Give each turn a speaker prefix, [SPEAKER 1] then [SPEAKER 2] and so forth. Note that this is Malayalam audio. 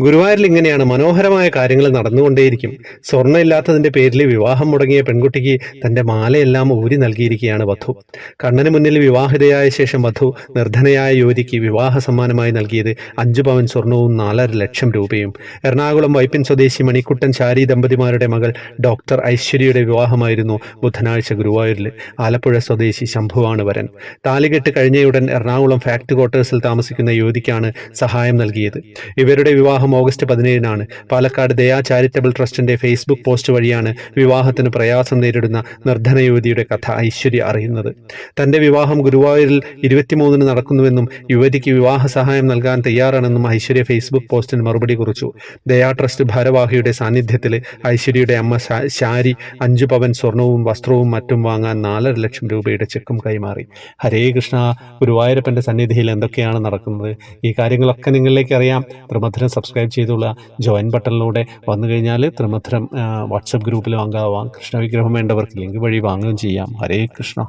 [SPEAKER 1] ഗുരുവായൂരിൽ ഇങ്ങനെയാണ് മനോഹരമായ കാര്യങ്ങൾ നടന്നുകൊണ്ടേയിരിക്കും. സ്വർണ ഇല്ലാത്തതിന്റെ പേരിൽ വിവാഹം മുടങ്ങിയ പെൺകുട്ടിക്ക് തന്റെ മാലയെല്ലാം ഊരി നൽകിയിരിക്കുകയാണ് വധു. കണ്ണന് മുന്നിൽ വിവാഹിതയായ ശേഷം വധു നിർധനയായ യുവതിക്ക് വിവാഹ സമ്മാനമായി നൽകിയത് അഞ്ചു പവൻ സ്വർണവും നാലര ലക്ഷം രൂപയും. എറണാകുളം വൈപ്പിൻ സ്വദേശി മണിക്കുട്ടൻ ശാരി ദമ്പതിമാരുടെ മകൾ ഡോക്ടർ ഐശ്വര്യയുടെ വിവാഹമായിരുന്നു ബുധനാഴ്ച ഗുരുവായൂരിൽ. ആലപ്പുഴ സ്വദേശി ശംഭുവാണ് വരൻ. താലികെട്ട് കഴിഞ്ഞയുടൻ എറണാകുളം ഫാക്ട് ക്വാർട്ടേഴ്സിൽ താമസിക്കുന്ന യുവതിക്കാണ് സഹായം നൽകിയത്. ഇവരുടെ വിവാഹം ഓഗസ്റ്റ് പതിനേഴിനാണ്. പാലക്കാട് ദയാ ചാരിറ്റബിൾ ട്രസ്റ്റിന്റെ ഫേസ്ബുക്ക് പോസ്റ്റ് വഴിയാണ് വിവാഹത്തിന് പ്രയാസം നേരിടുന്ന നിർധന യുവതിയുടെ കഥ ഐശ്വര്യ അറിയുന്നത്. തന്റെ വിവാഹം ഗുരുവായൂരിൽ ഇരുപത്തിമൂന്നിന് നടക്കുന്നുവെന്നും യുവതിക്ക് വിവാഹ സഹായം നൽകാൻ തയ്യാറാണെന്നും ഐശ്വര്യ ഫേസ്ബുക്ക് പോസ്റ്റിന് മറുപടി കുറിച്ചു. ദയാ ട്രസ്റ്റ് ഭാരവാഹിയുടെ സാന്നിധ്യത്തിൽ ഐശ്വര്യയുടെ അമ്മ ശാരി അഞ്ചു പവൻ സ്വർണവും വസ്ത്രവും മറ്റും വാങ്ങാൻ നാലര ലക്ഷം രൂപയുടെ ചെക്കും കൈമാറി. ഹരേ കൃഷ്ണ ഗുരുവായൂരപ്പന്റെ സന്നിധിയിൽ എന്തൊക്കെയാണ് നടക്കുന്നത്? ഈ കാര്യങ്ങളൊക്കെ നിങ്ങളിലേക്ക് അറിയാം. ത്രിമധുരം സബ്സ്ക്രൈബ് ചെയ്തുള്ള ജോയിൻ ബട്ടണിലൂടെ വന്നു കഴിഞ്ഞാൽ ത്രിമധുരം വാട്സപ്പ് ഗ്രൂപ്പിൽ വാങ്ങാവാം കൃഷ്ണവിഗ്രഹം വേണ്ടവർക്ക് ലിങ്ക് വഴി വാങ്ങുകയും ചെയ്യാം. ഹരേ കൃഷ്ണ.